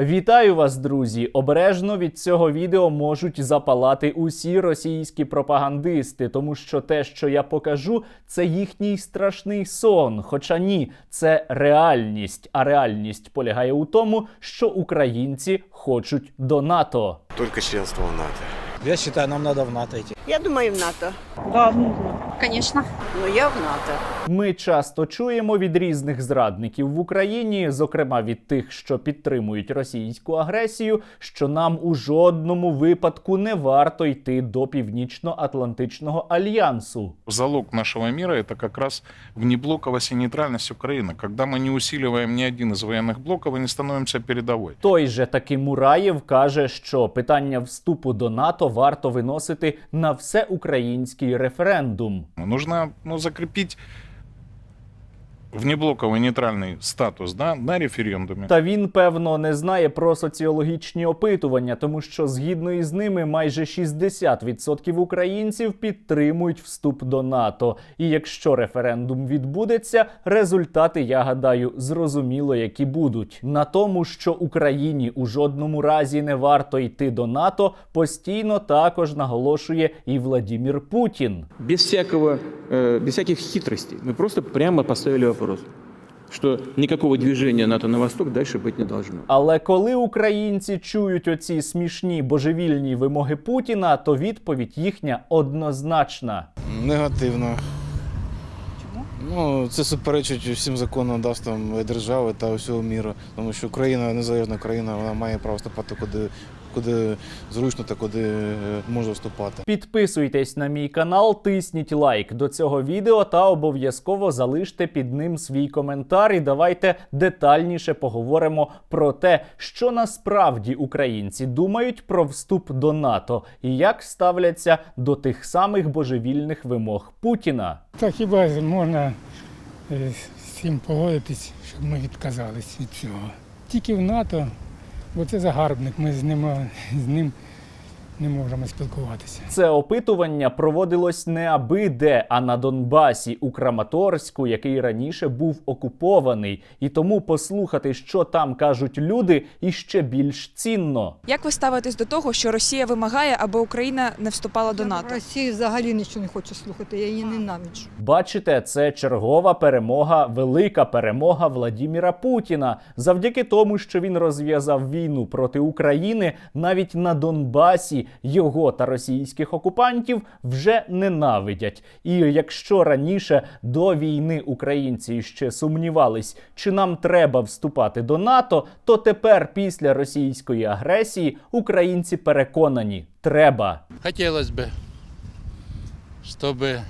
Вітаю вас, друзі! Обережно від цього відео можуть запалати усі російські пропагандисти, тому що те, що я покажу, це їхній страшний сон. Хоча ні, це реальність. А реальність полягає у тому, що українці хочуть до НАТО. Только членство в НАТО. Я считаю, нам надо в НАТО идти. Я думаю, в НАТО. Да, нужно. Конечно. Ну, я в НАТО. Ми часто чуємо від різних зрадників в Україні, зокрема від тих, що підтримують російську агресію, що нам у жодному випадку не варто йти до Північно-Атлантичного альянсу. Залог нашего мира – это как раз внеблоковость и нейтральность Украины. Когда мы не усиливаем ни один из военных блоков и не становимся передовой. Той же таки Мураєв каже, що питання вступу до НАТО варто виносити на всеукраїнський референдум. Нужно ну, закрепить внеблоковый нейтральный статус да, на референдуме. Та він, певно, не знає про соціологічні опитування, тому що згідно із ними майже 60% українців підтримують вступ до НАТО. І якщо референдум відбудеться, результати, я гадаю, зрозуміло, які будуть. На тому, що Україні у жодному разі не варто йти до НАТО, постійно також наголошує і Владімір Путін. без всякого, э, без всяких хитростей. Мы просто прямо поставили вопрос, что никакого движения НАТО на восток дальше быть не должно. Але коли українці чують оці смішні божевільні вимоги Путіна, то відповідь їхня однозначна. Негативно. Чому? Ну, це суперечить всім законодавствам держави та усього міру. Тому що Україна незалежна країна, вона має право вступати куди, куди зручно та куди е, може вступати. Підписуйтесь на мій канал, тисніть лайк до цього відео та обов'язково залиште під ним свій коментар. І давайте детальніше поговоримо про те, що насправді українці думають про вступ до НАТО і як ставляться до тих самих божевільних вимог Путіна. Та хіба можна е, з цим погодитись, щоб ми відказались від цього? Тільки в НАТО, бо це загарбник, ми з ним, з ним не можемо спілкуватися. Це опитування проводилось не аби де, а на Донбасі у Краматорську, який раніше був окупований. І тому послухати, що там кажуть люди, іще більш цінно. Як ви ставитесь до того, що Росія вимагає, аби Україна не вступала до НАТО? Росії взагалі нічого не хочу слухати, я її ненавиджу. Бачите, це чергова перемога, велика перемога Владіміра Путіна. Завдяки тому, що він розв'язав війну проти України, навіть на Донбасі його та російських окупантів вже ненавидять. І якщо раніше до війни українці ще сумнівались, чи нам треба вступати до НАТО, то тепер, після російської агресії, українці переконані, треба. Хотелось бы, чтобы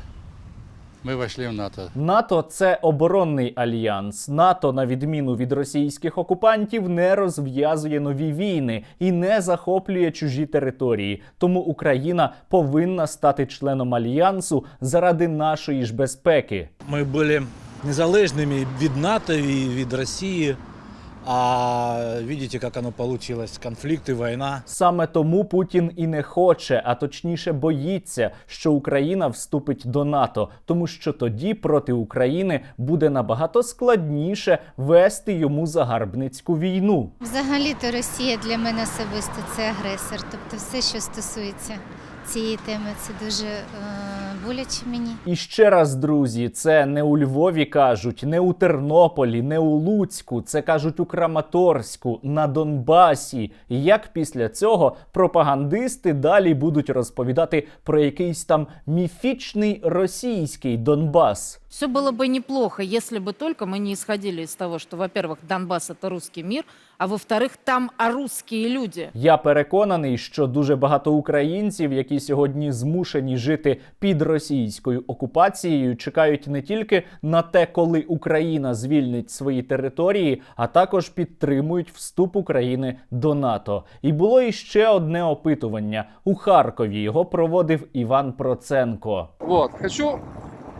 мы вошли в НАТО. НАТО це оборонний альянс. НАТО, на відміну від російських окупантів, не розв'язує нові війни і не захоплює чужі території. Тому Україна повинна стати членом альянсу заради нашої ж безпеки. Мы были незалежными від НАТО и від России, а видите, как оно получилось. Конфликт и война. Саме тому Путін і не хоче, а точніше боїться, що Україна вступить до НАТО, тому що тоді проти України буде набагато складніше вести йому загарбницьку війну. Взагалі-то Росія для мене особисто це агресор. Тобто, все, що стосується цієї теми, це дуже е, боляче мені. І ще раз, друзі, це не у Львові кажуть, не у Тернополі, не у Луцьку. Це кажуть у Краматорську, на Донбасі. Як після цього пропагандисти далі будуть розповідати про якийсь там міфічний російський Донбас. Все было бы неплохо, если бы только мы не исходили из того, что, во-первых, Донбасс это русский мир, а во-вторых, там а русские люди. Я переконаний, що дуже багато українців, які сьогодні змушені жити під російською окупацією, чекають не тільки на те, коли Україна звільнить свої території, а також підтримують вступ України до НАТО. І було іще одне опитування у Харкові. Його проводив Іван Проценко. Вот, хочу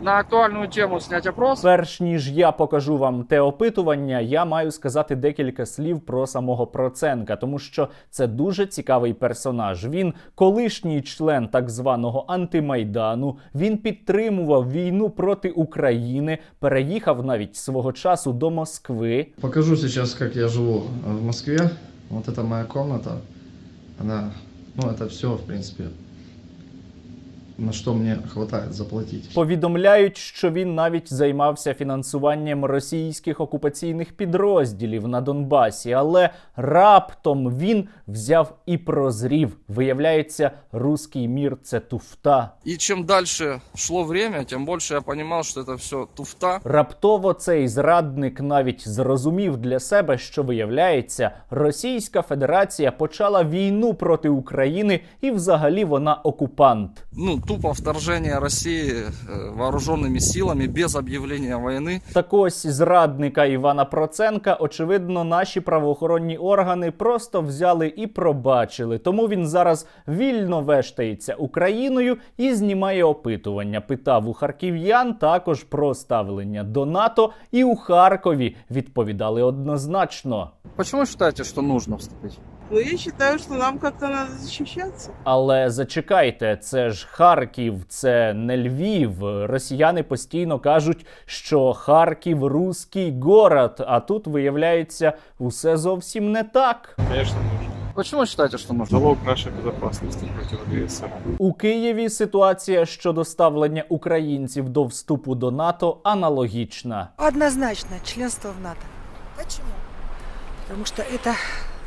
на актуальную тему снять опрос. Перш ніж я покажу вам те опитування, я маю сказати декілька слів про самого Проценка, тому що це дуже цікавий персонаж. Він колишній член так званого антимайдану. Він підтримував війну проти України, переїхав навіть свого часу до Москви. Покажу сейчас, как я живу в Москве. Вот это моя комната. Она, ну, это все, в принципе, на что мне хватает заплатить. Повідомляють, що він навіть займався фінансуванням російських окупаційних підрозділів на Донбасі, але раптом він взяв і прозрів. Виявляється, руський мір це туфта. И чем дальше шло время, тем больше я понимал, что это все туфта. Раптово цей зрадник навіть зрозумів для себе, що виявляється, Російська Федерація почала війну проти України і взагалі вона окупант. Ну, тупо вторжение России э, вооруженными силами без объявления войны. Так ось зрадника Івана Проценка, очевидно, наші правоохоронні органи просто взяли і пробачили. Тому він зараз вільно вештається Україною і знімає опитування. Питав у харків'ян також про ставлення до НАТО, і у Харкові відповідали однозначно. Почему считаете, что нужно вступить? Ну, я считаю, что нам как-то надо защищаться. Але зачекайте, це ж Харків, це не Львів. Росіяни постійно кажуть, що Харків руський город. А тут виявляється усе зовсім не так. Конечно, нужно. Почему считаете, что нужно? Залог нашей безопасности против агрессора. У Києві ситуація щодо ставлення українців до вступу до НАТО аналогічна. Однозначно, членство в НАТО. Почему? Потому что это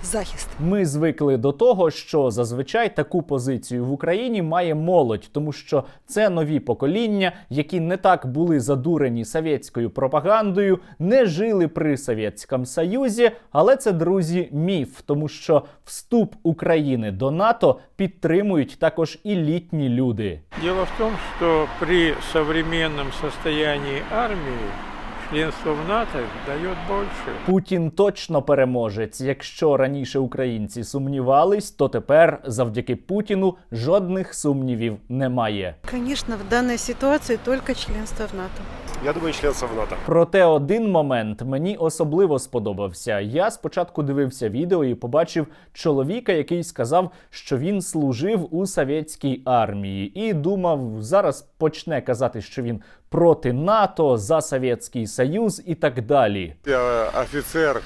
захист. Ми звикли до того, що зазвичай таку позицію в Україні має молодь, тому що це нові покоління, які не так були задурені совєтською пропагандою, не жили при Совєтському Союзі. Але це друзі міф, тому що вступ України до НАТО підтримують також і літні люди. Дело в том, что при современном состоянии армии членство в НАТО дает больше. Путін точно переможець. Якщо раніше українці сумнівались, то тепер завдяки Путіну жодних сумнівів немає. Конечно, в данной ситуации только членство в НАТО. Я думаю, членство в НАТО. Проте один момент мені особливо сподобався. Я спочатку дивився відео і побачив чоловіка, який сказав, що він служив у совєтській армії, і думав, зараз почне казати, що він проти НАТО, за Совєтський Союз і так далі. Я офіцер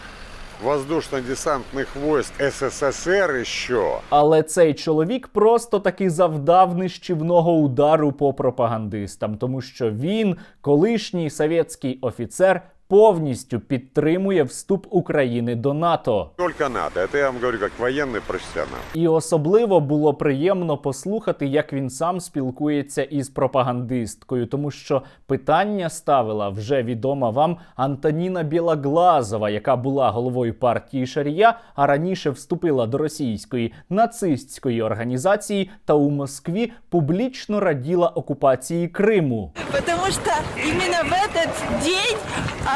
воздушно-десантних войск СССР що Але цей чоловік просто таки завдав нищівного удару по пропагандистам, тому що він, колишній совєтський офіцер, повністю підтримує вступ України до НАТО. Только НАТО. Это я вам говорю как военный профессионал. І особливо було приємно послухати, як він сам спілкується із пропагандисткою, тому що питання ставила вже відома вам Антоніна Білоглазова, яка була головою партії Шарія, а раніше вступила до російської нацистської організації та у Москві публічно раділа окупації Криму. Потому что именно в этот день, а,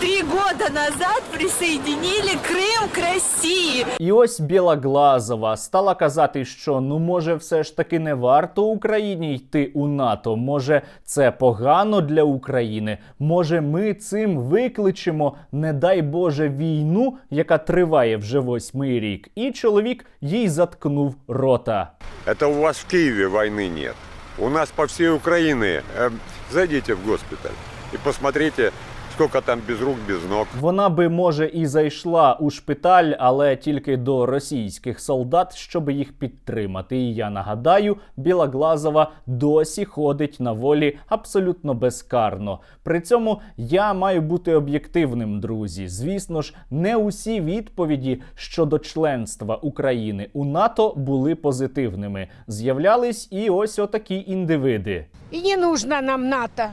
три года назад, присоединили Крым к России. І ось Білоглазова стала казати, що ну може, все ж таки не варто Україні йти у НАТО. Може, це погано для України. Може, ми цим викличемо, не дай Боже, війну, яка триває вже восьмий рік. І чоловік їй заткнув рота. Это у вас в Киеве войны нет. У нас по всей Украине. Эм, зайдите в госпиталь и посмотрите, сколько там без рук, без ног. Вона би може і зайшла у шпиталь, але тільки до російських солдат, щоб їх підтримати. І я нагадаю, Білоглазова досі ходить на волі абсолютно безкарно. При цьому я маю бути об'єктивним, друзі. Звісно ж, не усі відповіді щодо членства України у НАТО були позитивними. З'являлись і ось отакі індивиди. И не нужно нам НАТО.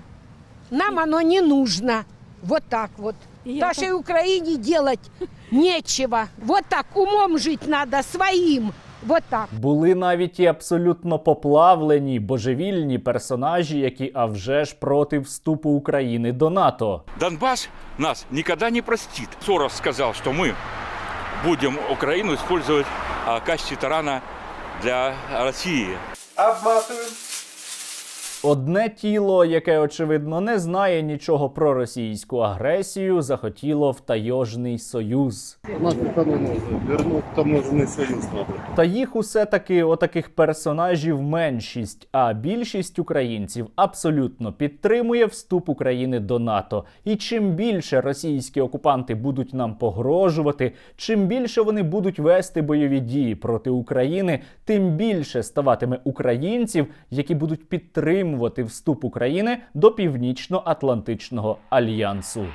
Нам оно не нужно. Вот так вот. Нашей Украине делать нечего. Вот так умом жить надо своим. Вот так. Були навіть і абсолютно поплавлені божевільні персонажі, які а вже ж проти вступу України до НАТО. Донбасс нас никогда не простит. Сорос сказал, что мы будем Украину использовать а, в качестве тарана для России. Обматываем. Одне тіло, яке очевидно не знає нічого про російську агресію, захотіло в тайожний союз. Нас вернуть таможенный союз. Та їх усе таки отаких персонажів меншість, а більшість українців абсолютно підтримує вступ України до НАТО. І чим більше російські окупанти будуть нам погрожувати, чим більше вони будуть вести бойові дії проти України, тим більше ставатиме українців, які будуть підтримувати вступ України до Північно-Атлантичного альянсу.